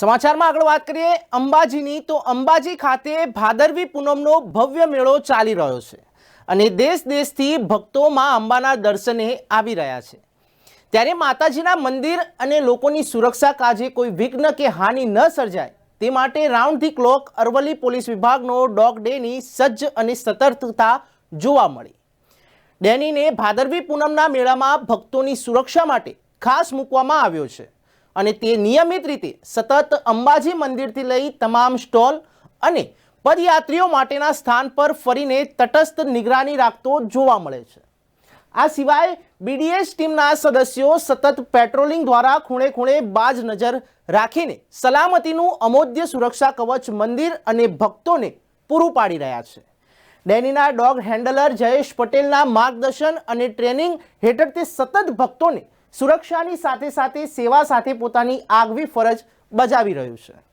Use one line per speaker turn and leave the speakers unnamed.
સમાચારમાં આગળ વાત કરીએ અંબાજીની, તો અંબાજી ખાતે ભાદરવી પૂનમનો ભવ્ય મેળો ચાલી રહ્યો છે અને દેશ દેશથી ભક્તોમાં અંબાના દર્શને આવી રહ્યા છે. ત્યારે માતાજીના મંદિર અને લોકોની સુરક્ષા કાજે કોઈ વિઘ્ન કે હાનિ ન સર્જાય તે માટે round the clock Aravalli police વિભાગનો ડોગ ડેની સજ્જ અને સતર્કતા જોવા મળી. ડેનીને ભાદરવી પૂનમના મેળામાં ભક્તોની સુરક્ષા માટે ખાસ મૂકવામાં આવ્યો છે. અને તે નિયમિત રીતે સતત અંબાજી મંદિરથી લઈ તમામ સ્ટોલ અને પદયાત્રીઓ માટેના સ્થાન પર ફરીને તટસ્થ નિગરાની રાખતો જોવા મળે છે. આ સિવાય બીડીએસ ટીમના સદસ્યો સતત પેટ્રોલિંગ દ્વારા ખૂણે ખૂણે બાજ નજર રાખીને સલામતીનું અમોદ્ય સુરક્ષા કવચ મંદિર અને ભક્તોને પૂરું પાડી રહ્યા છે. ડેનીના ડોગ હેન્ડલર જયેશ પટેલના માર્ગદર્શન અને ટ્રેનિંગ હેઠળ તે સતત ભક્તોને સુરક્ષાની સાથે સાથે સેવા સાથે પોતાની આગવી ફરજ બજાવી રહ્યું છે.